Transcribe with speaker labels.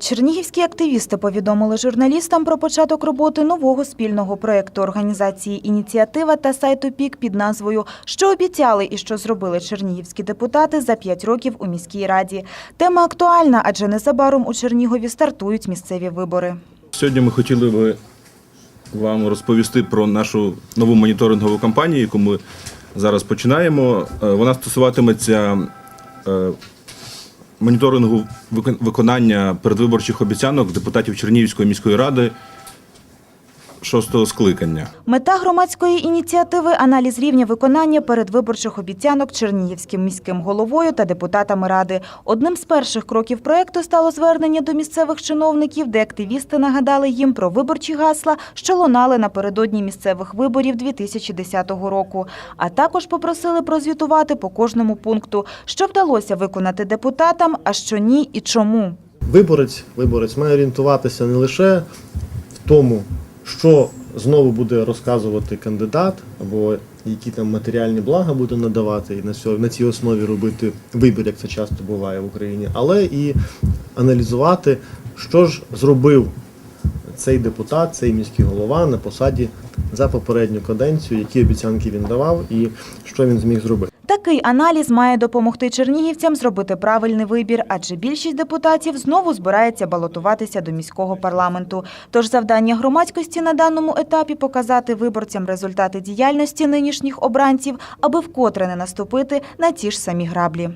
Speaker 1: Чернігівські активісти повідомили журналістам про початок роботи нового спільного проєкту організації «Ініціатива» та сайту ПІК під назвою «Що обіцяли і що зробили чернігівські депутати за п'ять років у міській раді». Тема актуальна, адже незабаром у Чернігові стартують місцеві вибори.
Speaker 2: Сьогодні ми хотіли би вам розповісти про нашу нову моніторингову кампанію, яку ми зараз починаємо. Е, Вона стосуватиметься е, моніторингу викон- виконання передвиборчих обіцянок депутатів Чернігівської міської ради шостого скликання.
Speaker 1: Мета громадської ініціативи – аналіз рівня виконання передвиборчих обіцянок Чернігівським міським головою та депутатами ради. Одним з перших кроків проєкту стало звернення до місцевих чиновників, де активісти нагадали їм про виборчі гасла, що лунали напередодні місцевих виборів 2010 року. А також попросили прозвітувати по кожному пункту, що вдалося виконати депутатам, а що ні і чому.
Speaker 3: Виборець, виборець має орієнтуватися не лише в тому, що знову буде розказувати кандидат, або які там матеріальні блага буде надавати, і на цій основі робити вибір, як це часто буває в Україні, але і аналізувати, що ж зробив цей депутат, цей міський голова на посаді за попередню каденцію, які обіцянки він давав і що він зміг зробити.
Speaker 1: Такий аналіз має допомогти чернігівцям зробити правильний вибір, адже більшість депутатів знову збирається балотуватися до міського парламенту. Тож завдання громадськості на даному етапі показати виборцям результати діяльності нинішніх обранців, аби вкотре не наступити на ті ж самі граблі.